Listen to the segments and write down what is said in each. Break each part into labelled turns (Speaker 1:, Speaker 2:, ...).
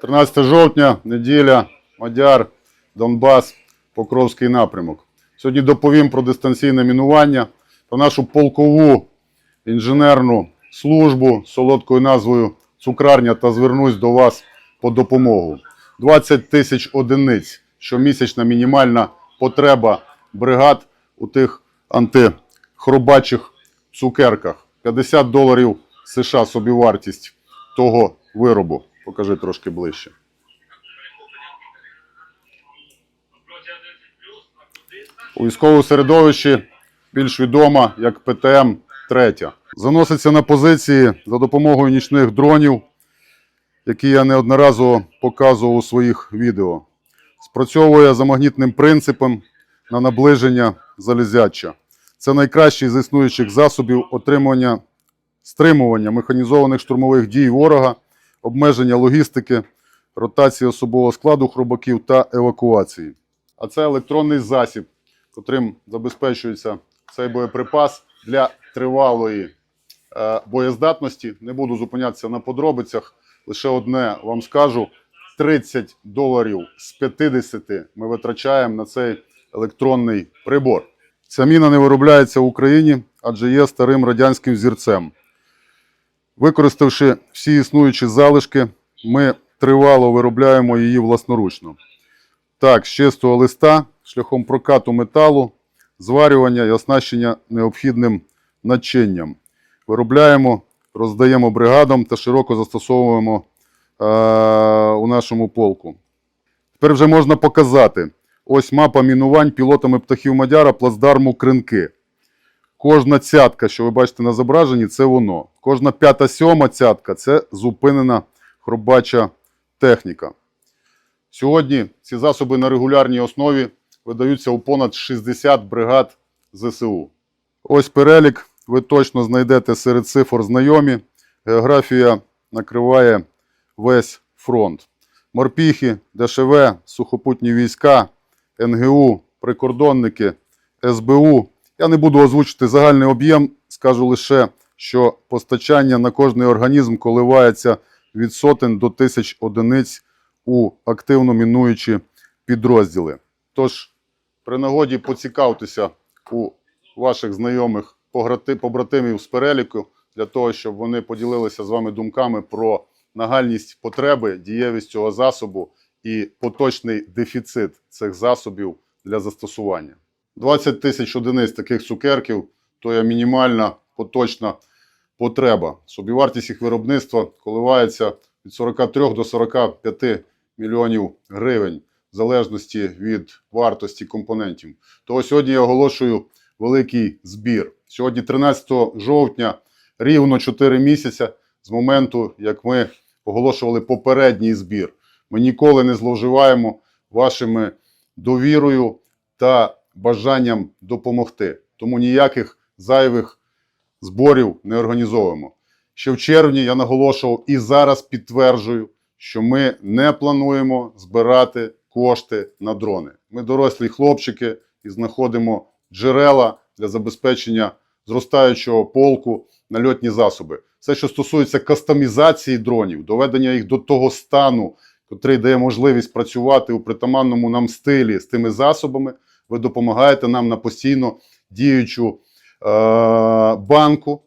Speaker 1: 13 жовтня, неділя, Мадяр, Донбас, Покровський напрямок. Сьогодні доповім про дистанційне мінування, про нашу полкову інженерну службу з солодкою назвою Цукрарня та звернусь до вас по допомогу. 20 тисяч одиниць щомісячна мінімальна потреба бригад у тих антихробачих цукерках. 50 доларів США собівартість того виробу. Покажи трошки ближче. У військовому середовищі більш відома як ПТМ 3. Заноситься на позиції за допомогою нічних дронів, які я неодноразово показував у своїх відео. Спрацьовує за магнітним принципом на наближення залізяча. Це найкращий з існуючих засобів отримання стримування механізованих штурмових дій ворога, обмеження логістики, ротації особового складу хробаків та евакуації. А це електронний засіб, котрим забезпечується цей боєприпас для тривалої е, боєздатності. Не буду зупинятися на подробицях. Лише одне вам скажу: 30 доларів з 50 ми витрачаємо на цей електронний прибор. Ця міна не виробляється в Україні, адже є старим радянським зірцем. Використавши всі існуючі залишки, ми тривало виробляємо її власноручно. Так, з чистого листа, шляхом прокату металу, зварювання і оснащення необхідним начинням. Виробляємо, роздаємо бригадам та широко застосовуємо е- у нашому полку. Тепер вже можна показати. Ось мапа мінувань пілотами птахів Мадяра плацдарму Кринки. Кожна цятка, що ви бачите на зображенні, це воно. Кожна п'ята сьома цятка це зупинена хробача техніка. Сьогодні ці засоби на регулярній основі видаються у понад 60 бригад ЗСУ. Ось перелік. Ви точно знайдете серед цифр знайомі. Географія накриває весь фронт. Морпіхи, ДШВ, сухопутні війська, НГУ, прикордонники, СБУ. Я не буду озвучити загальний об'єм, скажу лише, що постачання на кожний організм коливається від сотень до тисяч одиниць у активно мінуючі підрозділи. Тож, при нагоді поцікавтеся у ваших знайомих побратимів з переліку, для того, щоб вони поділилися з вами думками про нагальність потреби, дієвість цього засобу і поточний дефіцит цих засобів для застосування. 20 тисяч одиниць таких цукерків то є мінімальна поточна потреба. Собівартість їх виробництва коливається від 43 до 45 мільйонів гривень, в залежності від вартості компонентів. Того сьогодні я оголошую великий збір. Сьогодні, 13 жовтня, рівно 4 місяця з моменту, як ми оголошували попередній збір. Ми ніколи не зловживаємо вашими довірою та бажанням допомогти. Тому ніяких зайвих зборів не організовуємо. Ще в червні я наголошував і зараз підтверджую, що ми не плануємо збирати кошти на дрони. Ми дорослі хлопчики і знаходимо джерела для забезпечення зростаючого полку на льотні засоби. Все, що стосується кастомізації дронів, доведення їх до того стану, котрий дає можливість працювати у притаманному нам стилі з тими засобами, ви допомагаєте нам на постійно діючу е- банку,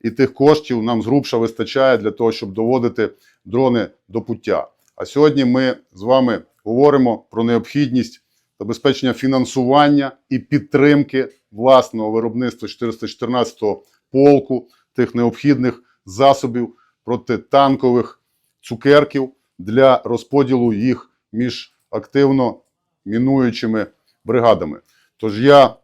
Speaker 1: і тих коштів нам згрубша вистачає для того, щоб доводити дрони до пуття. А сьогодні ми з вами говоримо про необхідність забезпечення фінансування і підтримки власного виробництва 414-го полку, тих необхідних засобів протитанкових цукерків для розподілу їх між активно мінуючими бригадами. Тож я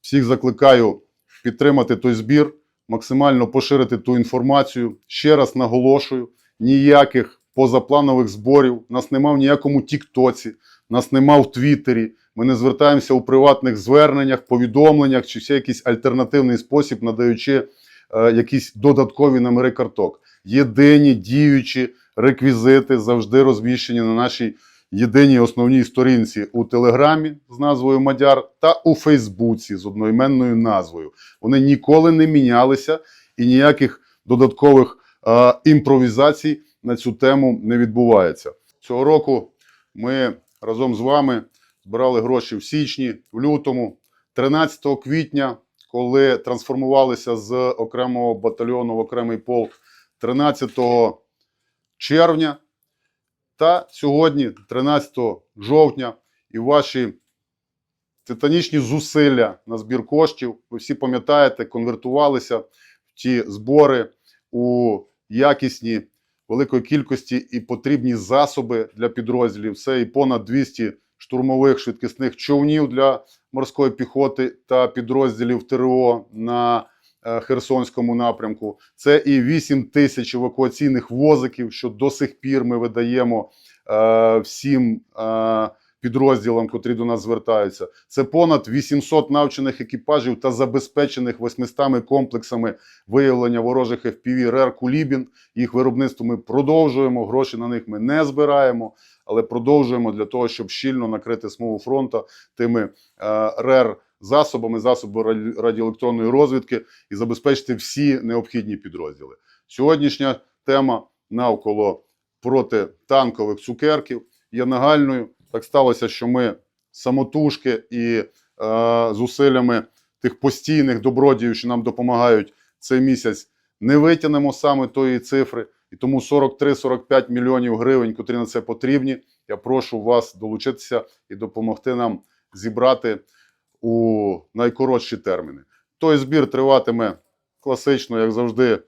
Speaker 1: всіх закликаю підтримати той збір, максимально поширити ту інформацію. Ще раз наголошую: ніяких позапланових зборів, нас нема в ніякому Тіктоці, нас нема в Твіттері. Ми не звертаємося у приватних зверненнях, повідомленнях чи ще якийсь альтернативний спосіб, надаючи е, якісь додаткові номери карток. Єдині діючі реквізити завжди розміщені на нашій єдиній основній сторінці у Телеграмі з назвою Мадяр та у Фейсбуці з одноіменною назвою. Вони ніколи не мінялися і ніяких додаткових е, імпровізацій на цю тему не відбувається. Цього року ми разом з вами збирали гроші в січні, в лютому, 13 квітня, коли трансформувалися з окремого батальйону в окремий полк, 13 червня та сьогодні, 13 жовтня, і ваші титанічні зусилля на збір коштів, ви всі пам'ятаєте, конвертувалися в ті збори у якісні великої кількості і потрібні засоби для підрозділів. Це і понад 200 штурмових швидкісних човнів для морської піхоти та підрозділів ТРО на Херсонському напрямку. Це і 8 тисяч евакуаційних возиків, що до сих пір ми видаємо е, всім е, підрозділам, котрі до нас звертаються. Це понад 800 навчених екіпажів та забезпечених 800 комплексами виявлення ворожих FPV РЕР Кулібін. Їх виробництво ми продовжуємо. Гроші на них ми не збираємо, але продовжуємо для того, щоб щільно накрити смугу фронту тими е, РЕР засобами, засоби радіоелектронної розвідки і забезпечити всі необхідні підрозділи. Сьогоднішня тема навколо протитанкових цукерків є нагальною. Так сталося, що ми самотужки і е, зусиллями тих постійних добродіїв, що нам допомагають цей місяць, не витягнемо саме тої цифри. І тому 43-45 мільйонів гривень, котрі на це потрібні. Я прошу вас долучитися і допомогти нам зібрати у найкоротші терміни. Той збір триватиме класично, як завжди,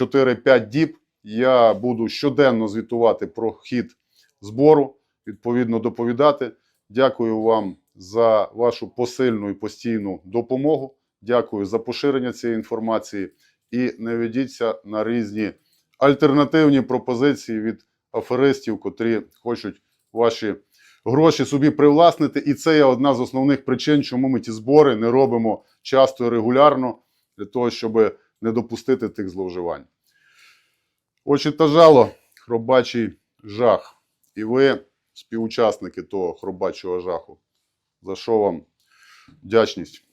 Speaker 1: 4-5 діб. Я буду щоденно звітувати про хід збору, відповідно доповідати. Дякую вам за вашу посильну і постійну допомогу. Дякую за поширення цієї інформації і не ведіться на різні альтернативні пропозиції від аферистів, котрі хочуть ваші гроші собі привласнити. І це є одна з основних причин, чому ми ті збори не робимо часто і регулярно, для того, щоб не допустити тих зловживань. Очі та жало, хробачий жах. І ви, співучасники того хробачого жаху, за що вам вдячність